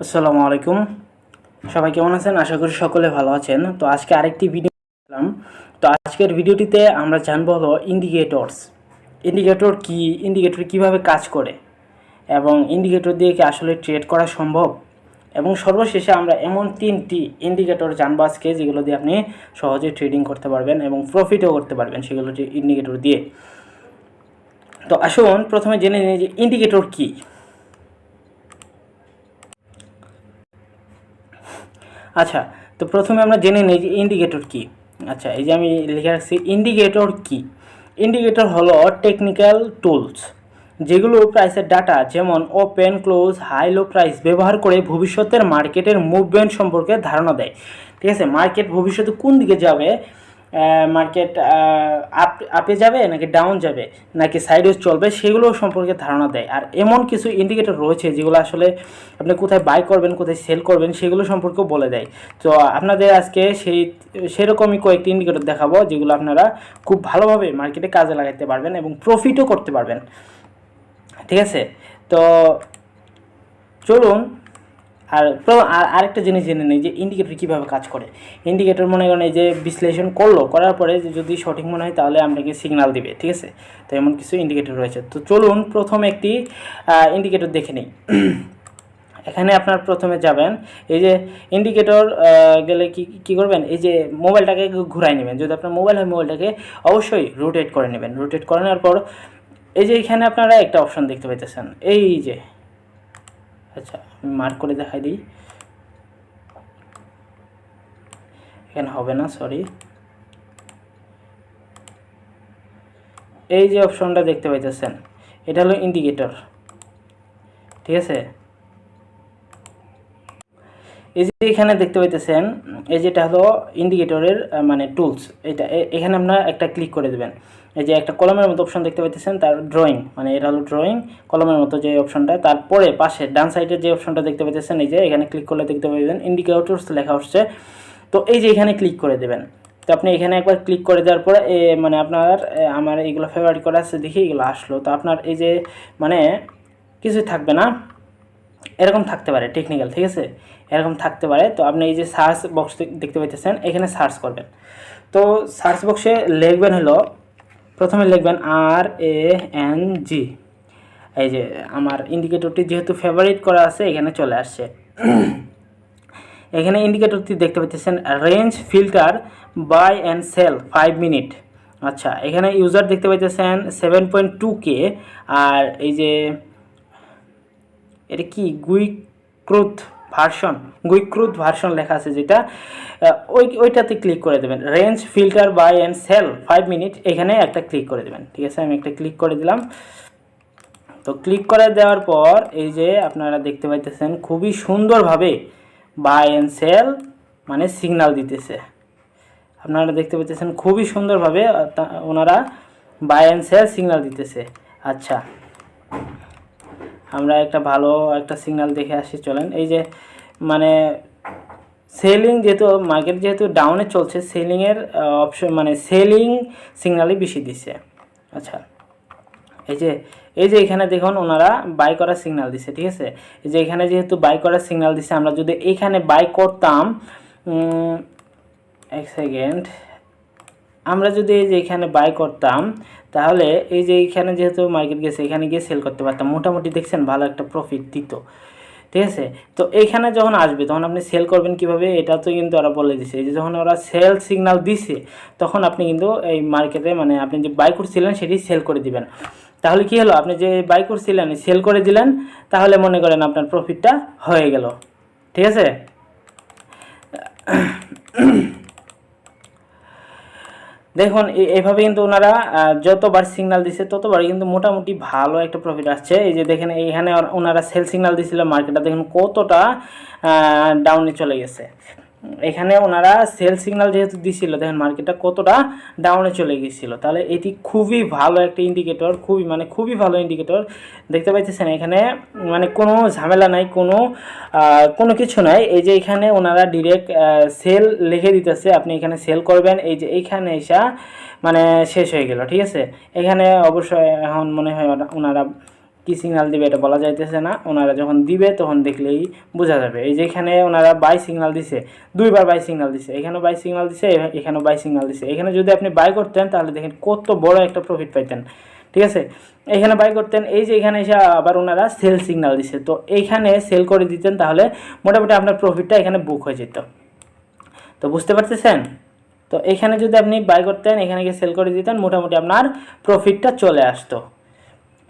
আসসালামু আলাইকুম। সবাই কেমন আছেন? আশা করি সকলে ভালো আছেন। তো আজকে আরেকটি ভিডিও দিলাম তো আজকের ভিডিওটিতে আমরা জানব হলো ইন্ডিকেটরস ইন্ডিকেটর কি? ইন্ডিকেটর কীভাবে কাজ করে? এবং ইন্ডিকেটর দিয়ে কি আসলে ট্রেড করা সম্ভব? এবং সর্বশেষে আমরা এমন তিনটি ইন্ডিকেটর জানব আজকে, যেগুলো দিয়ে আপনি সহজে ট্রেডিং করতে পারবেন এবং প্রফিটও করতে পারবেন সেগুলো যে ইন্ডিকেটর দিয়ে। তো আসুন, প্রথমে জেনে নিই যে ইন্ডিকেটর কী। আচ্ছা তো প্রথমে আমরা জেনে নিই যে ইন্ডিকেটর কী। আচ্ছা এই যে আমি লিখে রাখছি ইন্ডিকেটর কী? ইন্ডিকেটর হলো টেকনিক্যাল টুলস যেগুলো প্রাইসের ডাটা যেমন open close high low price ব্যবহার করে ভবিষ্যতের মার্কেটের মুভমেন্ট সম্পর্কে ধারণা দেয়। ঠিক আছে? মার্কেট ভবিষ্যতে কোন দিকে যাবে? মার্কেট আপ আপে যাবে নাকি ডাউন যাবে, নাকি সাইডে চলবে সেগুলো সম্পর্কে ধারণা দেয়। আর এমন কিছু ইন্ডিকেটর রয়েছে যেগুলো আসলে আপনি কোথায় বাই করবেন, কোথায় সেল করবেন, সেগুলো সম্পর্কেও বলে দেয়। তো আপনাদের আজকে সেই, সেরকমই কয়েকটি ইন্ডিকেটর দেখাবো, যেগুলো আপনারা খুব ভালোভাবে মার্কেটে কাজে লাগাতে পারবেন এবং প্রফিটও করতে পারবেন। ঠিক আছে? তো চলুন আর আরেকটা জিনিস জেনে নিই যে ইন্ডিকেটর কীভাবে কাজ করে? ইন্ডিকেটর মনে করেন এই যে বিশ্লেষণ করল, করার পরে যদি সঠিক মনে হয় তাহলে আপনাকে সিগন্যাল দিবে, ঠিক আছে? তো এমন কিছু ইন্ডিকেটর রয়েছে। তো চলুন প্রথম একটি ইন্ডিকেটর দেখে নিই। এখানে আপনার প্রথমে যাবেন, এই যে ইন্ডিকেটর গেলে কি কি করবেন? এই যে মোবাইলটাকে ঘুরাই নেবেন। যদি আপনার মোবাইল হয় মোবাইলটাকে অবশ্যই রোটেট করে নেবেন। রোটেট করে নেওয়ার পর, এই যে এখানে আপনারা একটা অপশন দেখতে পাইতেছেন। এই যে আচ্ছা আমি মার্ক করে দেখাই দিই। এখানে হবে না সরি এই যে অপশনটা দেখতে পাইতেছেন, এটা হলো ইন্ডিকেটর ঠিক আছে? এই যে এখানে দেখতে পাইতেছেন, এই যেটা হলো ইন্ডিকেটরের মানে টুলস এটা এখানে আপনারা একটা ক্লিক করে দেবেন। এই যে একটা কলমের মতো অপশন দেখতে পাইতেছেন, তার ড্রয়িং মানে এটা হলো ড্রয়িং কলমের মতো যে অপশনটা তারপরে পাশে ডান সাইডে যে অপশনটা দেখতে পাইতেছেন, এই যে এখানে ক্লিক করলে দেখতে পাইবেন ইন্ডিকেটরস লেখা হচ্ছে। তো এই যে এখানে ক্লিক করে দেবেন। তো আপনি এখানে একবার ক্লিক করে দেওয়ার পরে মানে আপনার আমার এইগুলো ফেভারিট করা আছে দেখি, এগুলো আসলো। তো আপনার এই যে মানে কিছুই থাকবে না, এরকম থাকতে পারে টেকনিক্যাল ঠিক আছে? এরকম থাকতে পারে। তো আপনি এই যে সার্চ বক্স দেখতে পাইতেছেন, এখানে সার্চ করবেন। তো সার্চ বক্সে লিখবেন হলো, প্রথমে লিখবেন আর এ এন জি এই যে আমার ইন্ডিকেটরটি যেহেতু ফেভারিট করা আছে, এখানে চলে আসছে। এখানে ইন্ডিকেটরটি দেখতে পাচ্ছেন range filter buy and sell five minute আচ্ছা এখানে ইউজার দেখতে পাইতেছেন সেভেন পয়েন্ট টু কে আর এই যে, এটা কি? গুইক্রুথ ভার্সন গুইক্রুথ ভার্সন লেখা আছে যেটা ওই, ওইটাতে ক্লিক করে দেবেন। Range filter buy and sell five minute এখানে একটা ক্লিক করে দেবেন। ঠিক আছে, আমি একটা ক্লিক করে দিলাম। তো ক্লিক করে দেওয়ার পর, এই যে আপনারা দেখতে পাইতেছেন, খুবই সুন্দরভাবে বাই অ্যান্ড সেল মানে সিগনাল দিতেছে। আপনারা দেখতে পাইতেছেন, খুবই সুন্দরভাবে ওনারা বাই অ্যান্ড সেল সিগন্যাল দিতেছে। আচ্ছা। আমরা একটা ভালো একটা সিগনাল দেখে আসি, চলেন। এই যে মানে সেলিং যেহেতু মার্কেট যেহেতু ডাউনে চলছে সেলিংয়ের অপশন মানে সেলিং সিগনালই বেশি দিচ্ছে আচ্ছা এই যে এই যে এখানে দেখুন, ওনারা বাই করার সিগনাল দিছে, ঠিক আছে? এই যে এখানে যেহেতু বাই করার সিগনাল দিছে, আমরা যদি এখানে বাই করতাম এক সেকেন্ড আমরা যদি এই যে এখানে বাই করতাম, তাহলে এই যে এখানে যেহেতু মার্কেট গেছে, এখানে গিয়ে সেল করতে পারতাম। মোটামুটি দেখছেন ভালো একটা প্রফিট দিত। ঠিক আছে? তো এইখানে যখন আসবে, তখন আপনি সেল করবেন কীভাবে? এটা তো কিন্তু ওরা বলে দিছে। যে যখন ওরা সেল সিগন্যাল দিছে, তখন আপনি কিন্তু এই মার্কেটে মানে আপনি যে বাই করছিলেন, সেটি সেল করে দিবেন। তাহলে কি হলো? আপনি যে বাই করছিলেন সেল করে দিলেন, তাহলে মনে করেন আপনার প্রফিটটা হয়ে গেল। ঠিক আছে? দেখুন এইভাবে কিন্তু ওনারা যতবার সিগনাল দিছে, ততবার কিন্তু মোটামুটি ভালো একটা প্রফিট আসছে। এই যে দেখেন, এইখানে ওনারা সেল সিগনাল দিছিল মার্কেটটা দেখুন কতটা ডাউনে চলে গেছে। এখানে ওনারা সেল সিগন্যাল যেহেতু দিছিল, দেখেন মার্কেটটা কতটা ডাউনে চলে গিয়েছিল। তাহলে এটি খুবই ভালো একটা ইন্ডিকেটর খুবই মানে খুবই ভালো ইন্ডিকেটর দেখতে পাইতেছেন এখানে মানে কোনো ঝামেলা নাই, কোনো কোনো কিছু নাই। এই যে এখানে ওনারা ডিরেক্ট সেল লিখে দিতেছে, আপনি এখানে সেল করবেন। এই যে এইখানে এসা মানে শেষ হয়ে গেল, ঠিক আছে? এখানে অবশ্যই এখন মনে হয় ওনারা কী সিগনাল দিবে এটা বলা যাইতেছে না। ওনারা যখন দিবে, তখন দেখলেই বোঝা যাবে। এই যে এখানে ওনারা বাই সিগনাল দিছে, দুইবার বাই সিগনাল দিছে। এখানেও বাই সিগনাল দিছে এখানেও বাই সিগনাল দিছে। এখানে যদি আপনি বাই করতেন, তাহলে দেখেন কত বড় একটা প্রফিট পাইতেন। ঠিক আছে? এখানে বাই করতেন, এই যে এখানে এসে আবার ওনারা সেল সিগনাল দিছে। তো এইখানে সেল করে দিতেন, তাহলে মোটামুটি আপনার প্রফিটটা এখানে বুক হয়ে যেত। তো বুঝতে পারতেছেন? তো এখানে যদি আপনি বাই করতেন, এখানে গিয়ে সেল করে দিতেন, মোটামুটি আপনার প্রফিটটা চলে আসতো।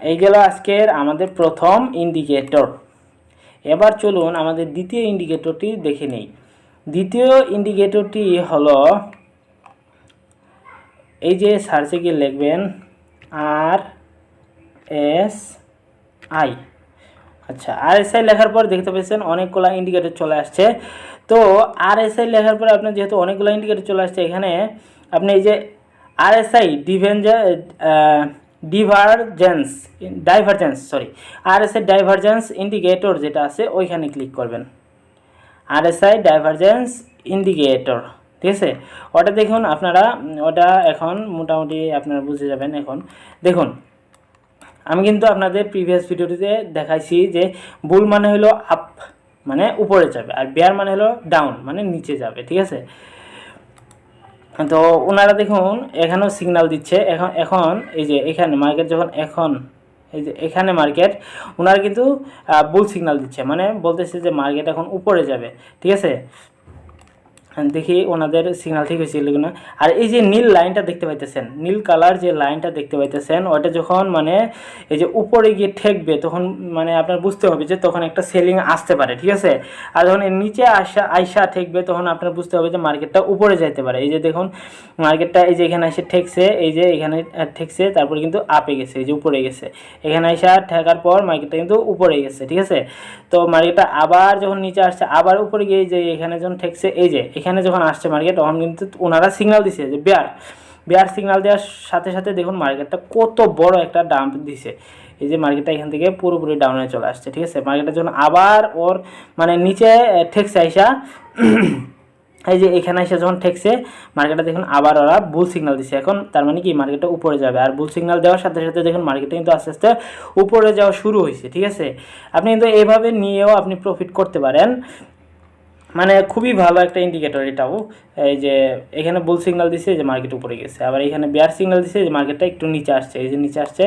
এই গেল আজকের আমাদের প্রথম ইন্ডিকেটর এবার চলুন আমাদের দ্বিতীয় ইন্ডিকেটরটি দেখে নেই। দ্বিতীয় ইন্ডিকেটরটি হলো, এই যে সার্চে গিয়ে লিখবেন, আর এস আই। আচ্ছা আর এস আই লেখার পর দেখতে পাচ্ছেন অনেকগুলো ইন্ডিকেটর চলে আসছে। তো আর এস আই লেখার পর আপনার যেহেতু অনেকগুলো ইন্ডিকেটর চলে আসছে, এখানে আপনি এই যে R S I ডিভেঞ্জা divergence divergence sorry R S I divergence indicator যেটা আছে, ওইখানে ক্লিক করবেন। আরএসআই ডাইভারজেন্স ইন্ডিকেটর ঠিক আছে? ওটা দেখুন, আপনারা, ওটা এখন মোটামুটি আপনারা বুঝে যাবেন এখন। দেখুন, আমি কিন্তু আপনাদের প্রিভিয়াস ভিডিওটিতে দেখাইছি যে বুল মানে হলো আপ মানে উপরে যাবে, আর বেয়ার মানে হলো ডাউন মানে নিচে যাবে, ঠিক আছে? তো ওনারা দেখুন, এখানেও সিগনাল দিচ্ছে। এখন এখন এই যে এখানে মার্কেট যখন এখন, এই যে এখানে মার্কেট ওনারা কিন্তু বুল সিগনাল দিচ্ছে। মানে বলতেছে যে মার্কেট এখন উপরে যাবে। ঠিক আছে? দেখি ওনাদের সিগন্যাল ঠিক হয়েছিল কিনা আর এই যে নীল লাইনটা দেখতে পাইতেছেন, নীল কালার যে লাইনটা দেখতে পাইতেছেন, ওটা যখন মানে এই যে উপরে গিয়ে ঠেকবে, তখন মানে আপনার বুঝতে হবে যে তখন একটা সেলিং আসতে পারে, ঠিক আছে? আর যখন নিচে আসা, আইসা ঠেকবে, তখন আপনার বুঝতে হবে যে মার্কেটটা উপরে যাইতে পারে। এই যে দেখুন, মার্কেটটা এই যে এখানে এসে ঠেকছে, এই যে এখানে ঠেকছে, তারপরে কিন্তু আপে গেছে, এই যে উপরে গেছে। এখানে আইসা ঠেকার পর মার্কেটটা কিন্তু উপরে গেছে, ঠিক আছে? তো মার্কেটটা আবার যখন নিচে আসছে, আবার উপরে গিয়ে যে এখানে যখন ঠেকছে, এই যে এখানে যখন আসছে মার্কেট তখন কিন্তু ওনারা সিগনাল দিছে যে, বেয়ার বেয়ার সিগনাল দেওয়ার সাথে সাথে দেখুন মার্কেটটা কত বড় একটা ডাম্প দিছে। এই যে মার্কেটটা এখান থেকে পুরোপুরি ডাউনে চলে আসছে, ঠিক আছে? মার্কেটটা যখন আবার ওর মানে নিচে ঠেকছে আইসা, এই যে এখানে এসে যখন ঠেকছে মার্কেটটা দেখুন আবার ওরা বুল সিগনাল দিচ্ছে এখন তার মানে কি মার্কেটটা উপরে যাবে। আর বুল সিগনাল দেওয়ার সাথে সাথে দেখুন মার্কেটটা কিন্তু আস্তে আস্তে উপরে যাওয়া শুরু হয়েছে ঠিক আছে? আপনি কিন্তু এইভাবে নিয়েও আপনি প্রফিট করতে পারেন। মানে খুবই ভালো একটা ইন্ডিকেটর এটাও এই যে এখানে বুল সিগনাল দিছে যে মার্কেট উপরে গেছে। আবার এখানে বেয়ার সিগনাল দিছে যে মার্কেটটা একটু নিচে আসছে। এই যে নিচে আসছে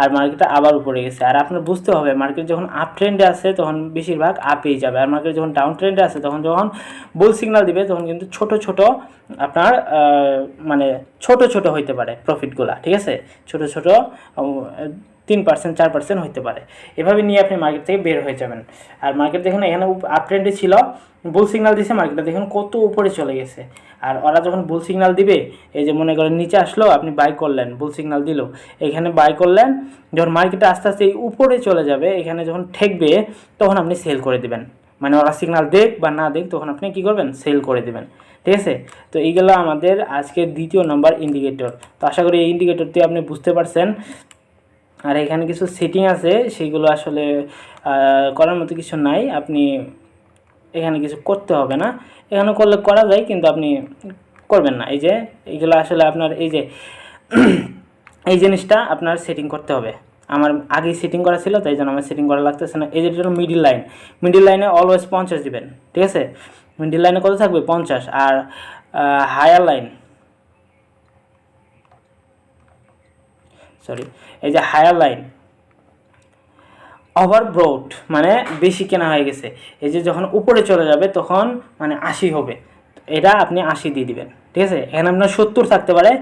আর মার্কেটটা আবার উপরে গেছে। আর আপনার বুঝতে হবে মার্কেট যখন আপ ট্রেন্ডে আছে তখন বেশিরভাগ আপেই যাবে। আর মার্কেট যখন ডাউন ট্রেন্ডে আছে তখন যখন বুল সিগনাল দিবে তখন কিন্তু ছোট ছোট আপনার মানে ছোট ছোট হইতে পারে প্রফিটগুলা ঠিক আছে? ছোট ছোট তিন পার্সেন্ট চার পার্সেন্ট হইতে পারে। এভাবে নিয়ে আপনি মার্কেট থেকে বের হয়ে যাবেন। আর মার্কেট দেখুন, এখানে আপ ট্রেন্ডে ছিল বুল সিগনাল দিছে মার্কেটটা দেখুন কত উপরে চলে গেছে। আর ওরা যখন বুল সিগনাল দিবে, এই যে মনে করেন নিচে আসলো, আপনি বাই করলেন বুল সিগনাল দিল। এখানে বাই করলেন, যখন মার্কেটে আস্তে আস্তে উপরে চলে যাবে, এখানে যখন ঠেকবে, তখন আপনি সেল করে দিবেন। মানে ওরা সিগনাল দেখ বা না দেখ, তখন আপনি কি করবেন? সেল করে দেবেন। ঠিক আছে? তো এইগুলো আমাদের আজকের দ্বিতীয় নম্বর ইন্ডিকেটর তো আশা করি এই ইন্ডিকেটরটি আপনি বুঝতে পারছেন। আর এখানে কিছু সেটিং আছে, সেগুলো আসলে করার মতো কিছু নাই। আপনি এখানে কিছু করতে হবে না। এখানে করলে করা যায়, কিন্তু আপনি করবেন না। এই যে এইগুলো আসলে আপনার এই যে, এই জিনিসটা আপনার সেটিং করতে হবে। আমার আগেই সেটিং করা ছিল, তাই জন্য আমার সেটিং করা লাগতেছে না। এই যেটা মিডিল লাইন মিডিল লাইনে অলওয়েজ পঞ্চাশ দিবেন, ঠিক আছে? মিডিল লাইনে কত থাকবে? পঞ্চাশ। আর হায়ার লাইন সরি এই যে হায়ার লাইন ওভার ওভারব্রোড মানে বেশি কেনা হয়ে গেছে। এই যে যখন উপরে চলে যাবে, তখন মানে আশি হবে। এটা আপনি আশি দিয়ে দিবেন। ঠিক আছে? এখানে আপনার সত্তর থাকতে পারে।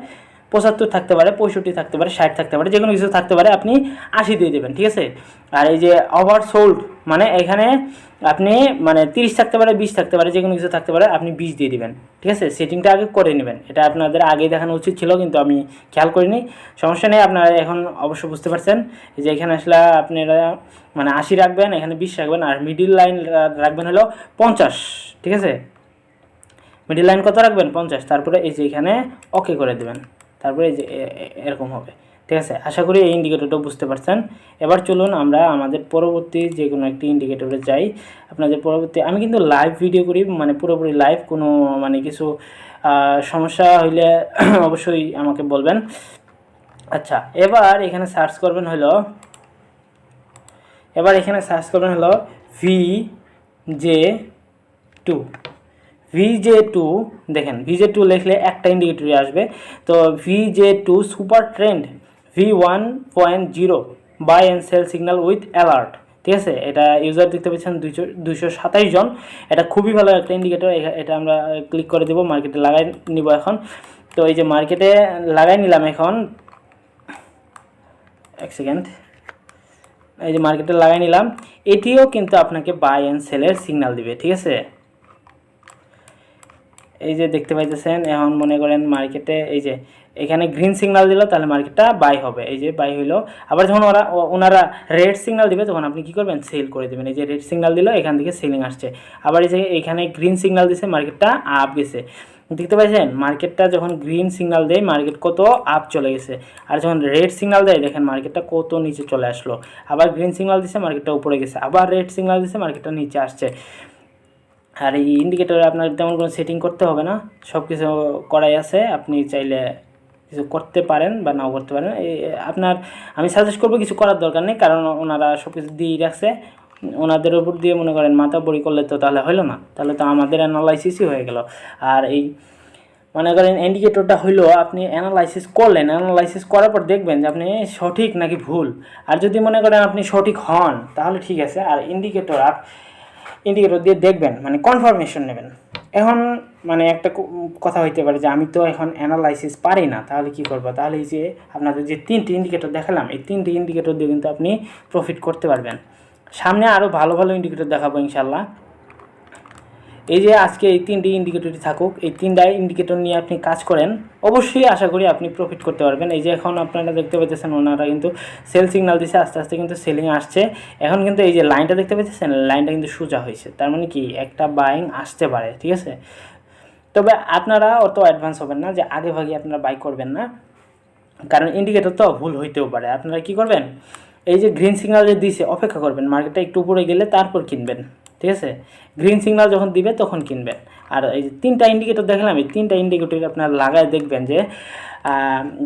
পঁচাত্তর থাকতে পারে, পঁয়ষট্টি থাকতে পারে, ষাট থাকতে পারে যে কোনো কিছু থাকতে পারে, আপনি আশি দিয়ে দেবেন, ঠিক আছে? আর এই যে ওভার সোল্ড মানে এখানে আপনি মানে তিরিশ থাকতে পারে, বিশ থাকতে পারে যে কোনো কিছু থাকতে পারে, আপনি বিশ দিয়ে দিবেন, ঠিক আছে? সেটিংটা আগে করে নেবেন। এটা আপনাদের আগে দেখানো উচিত ছিল, কিন্তু আমি খেয়াল করিনি। সমস্যা নেই, আপনারা এখন অবশ্য বুঝতে পারছেন যে এখানে আসলে আপনারা মানে আশি রাখবেন, এখানে বিশ রাখবেন, আর মিডিল লাইন রাখবেন হলো পঞ্চাশ, ঠিক আছে? মিডিল লাইন কত রাখবেন? পঞ্চাশ, তারপরে এই যে এখানে ওকে করে দেবেন। তারপরে এরকম হবে। ঠিক আছে? আশা করি এই ইন্ডিকেটরটা বুঝতে পারছেন। এবার চলুন আমরা আমাদের পরবর্তী যে কোনো একটি ইন্ডিকেটরে যাই। আপনাদের পরবর্তী আমি কিন্তু লাইভ ভিডিও করি মানে পুরোপুরি লাইভ কোনো মানে কিছু সমস্যা হইলে অবশ্যই আমাকে বলবেন। আচ্ছা এবার এখানে সার্চ করবেন হলো এবার এখানে সার্চ করবেন হলো V J two VJ two দেখেন ভিজে টু লিখলে একটা ইন্ডিকেটরই আসবে। তো VJ two super trend V one point zero buy and sell signal with alert ঠিক আছে? এটা ইউজার দেখতে পাচ্ছেন দুইশো দুইশো সাতাইশ জন। এটা খুবই ভালো একটা ইন্ডিকেটর এটা আমরা ক্লিক করে দেবো মার্কেটে লাগাই নিব এখন। তো এই যে মার্কেটে লাগাই নিলাম এখন। এক সেকেন্ড এই যে মার্কেটে লাগাই নিলাম। এটিও কিন্তু আপনাকে বাই অ্যান্ড সেলের সিগন্যাল দিবে, ঠিক আছে? এই যে দেখতে পাইতেছেন, এখন মনে করেন মার্কেটে এই যে এখানে গ্রিন সিগনাল দিল, তাহলে মার্কেটটা বাই হবে। এই যে বাই হইল। আবার যখন ওরা ওনারা রেড সিগনাল দিবে, তখন আপনি কি করবেন? সেল করে দেবেন। এই যে রেড সিগনাল দিল, এখান থেকে সেলিং আসছে। আবার এই যে এখানে গ্রিন সিগনাল দিছে, মার্কেটটা আপ গেছে। দেখতে পাচ্ছেন মার্কেটটা যখন গ্রিন সিগনাল দেয়, মার্কেট কত আপ চলে গেছে। আর যখন রেড সিগনাল দেয়, দেখেন মার্কেটটা কত নিচে চলে আসলো। আবার গ্রিন সিগনাল দিছে, মার্কেটটা উপরে গেছে। আবার রেড সিগনাল দিছে, মার্কেটটা নিচে আসছে। আর এই ইন্ডিকেটরে আপনার তেমন কোনো সেটিং করতে হবে না। সব কিছু করাই আছে। আপনি চাইলে কিছু করতে পারেন বা নাও করতে পারেন। আপনার, আমি সাজেস্ট করব কিছু করার দরকার নেই, কারণ ওনারা সব কিছু দিয়েই রাখছে। ওনাদের উপর দিয়ে মনে করেন মাথা বড়ি করলে তো তাহলে হলো না। তাহলে তো আমাদের অ্যানালাইসিসই হয়ে গেল। আর এই মনে করেন ইন্ডিকেটরটা হইল, আপনি অ্যানালাইসিস করলেন অ্যানালাইসিস করার পর দেখবেন যে আপনি সঠিক নাকি ভুল। আর যদি মনে করেন আপনি সঠিক হন, তাহলে ঠিক আছে। আর ইন্ডিকেটর ইন্ডিকেটর দিয়ে দেখবেন মানে কনফার্মেশন নেবেন। এখন মানে একটা কথা হইতে পারে যে আমি তো এখন অ্যানালাইসিস পারি না, তাহলে কি করব? তাহলে এই যে আপনাদের যে তিনটি ইন্ডিকেটর দেখালাম, এই তিনটি ইন্ডিকেটর দিয়ে কিন্তু আপনি প্রফিট করতে পারবেন। সামনে আরও ভালো ভালো ইন্ডিকেটর দেখাবো ইনশাল্লাহ এই যে আজকে এই তিনটি ইন্ডিকেটরই থাকুক, এই তিনটা ইন্ডিকেটর নিয়ে আপনি কাজ করেন, অবশ্যই আশা করি আপনি প্রফিট করতে পারবেন। এই যে এখন আপনারা দেখতে পাচ্ছেন ওনারা কিন্তু সেল সিগন্যাল দিচ্ছে আস্তে আস্তে কিন্তু সেলিং আসছে। এখন কিন্তু এই যে লাইনটা দেখতে পাচ্ছেন লাইনটা কিন্তু সোজা হয়েছে। তার মানে কি, একটা বাইং আসতে পারে, ঠিক আছে? তবে আপনারা অত অ্যাডভান্স হবেন না যে আগে ভাগে আপনারা বাই করবেন না। কারণ ইন্ডিকেটর তো ভুল হইতেও পারে। আপনারা কি করবেন? এই যে গ্রিন সিগন্যাল যে দিছে, অপেক্ষা করবেন। মার্কেটটা একটু উপরে গেলে তারপর কিনবেন। ঠিক আছে? গ্রিন সিগনাল যখন দিবে তখন কিনবেন। আর এই যে তিনটা ইন্ডিকেটর দেখলাম, এই তিনটা ইন্ডিকেটর আপনার লাগায় দেখবেন যে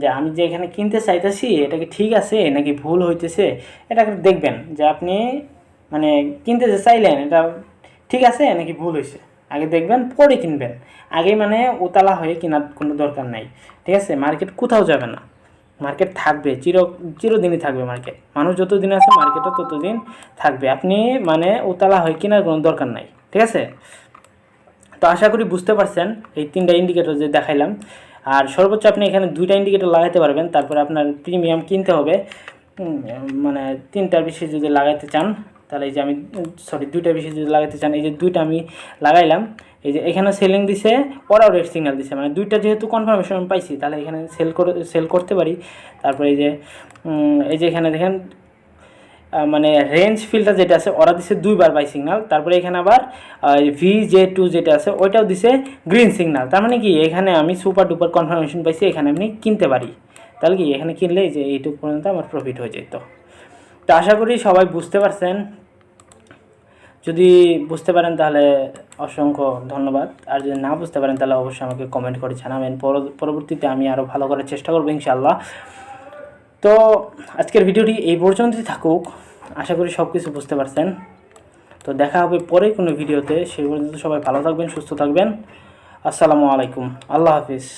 যে আমি যে এখানে কিনতে চাইতেছি, এটা কি ঠিক আছে নাকি ভুল হইতেছে? এটা দেখবেন যে আপনি মানে কিনতে যে চাইলেন, এটা ঠিক আছে নাকি ভুল হয়েছে আগে দেখবেন, পরে কিনবেন। আগে মানে উতালা হয়ে কেনার কোনো দরকার নাই। ঠিক আছে? মার্কেট কোথাও যাবে না। মার্কেট থাকবে, চির, চিরদিনই থাকবে মার্কেট মানুষ যতদিন আছে মার্কেটও ততদিন থাকবে। আপনি মানে উতালা হয়ে কেনার কোনো দরকার নাই, ঠিক আছে? তো আশা করি বুঝতে পারছেন এই তিনটা ইন্ডিকেটর যে দেখাইলাম। আর সর্বোচ্চ আপনি এখানে দুইটা ইন্ডিকেটর লাগাতে পারবেন, তারপরে আপনার প্রিমিয়াম কিনতে হবে। মানে তিনটার বেশি যদি লাগাইতে চান, তাহলে এই যে আমি সরি দুইটা বেশি যদি লাগাতে চান, এই যে দুইটা আমি লাগাইলাম এই যে এখানে সেলিং দিছে ওরাও রেড সিগন্যাল দিছে। মানে দুইটা যেহেতু কনফার্মেশন পাইছি, তাহলে এখানে সেল করে সেল করতে পারি। তারপরে এই যে এই যে এখানে দেখেন মানে রেঞ্জ ফিল্টার যেটা আছে, ওরা দিছে দুইবার বাই সিগনাল তারপরে এখানে আবার ভি জে টু যেটা আছে, ওইটাও দিছে গ্রিন সিগনাল তার মানে কি, এখানে আমি সুপার ডুপার কনফার্মেশন পাইছি, এখানে আমি কিনতে পারি। তাহলে কি, এখানে কিনলে যে এইটুকু পর্যন্ত আমার প্রফিট হয়ে যেত। তো আশা করি সবাই বুঝতে পারছেন যদি বুঝতে পারেন তাহলে অসংখ্য ধন্যবাদ। আর যদি না বুঝতে পারেন তাহলে অবশ্যই আমাকে কমেন্ট করে জানাবেন। পর- পরবর্তীতে আমি আরও ভালো করার চেষ্টা করব ইনশাল্লাহ তো আজকের ভিডিওটি এই পর্যন্তই থাকুক। আশা করি সব কিছু বুঝতে পারছেন। তো দেখা হবে পরে কোনো ভিডিওতে। সেই পর্যন্ত সবাই ভালো থাকবেন, সুস্থ থাকবেন। আসসালামু আলাইকুম। আল্লাহ হাফিজ।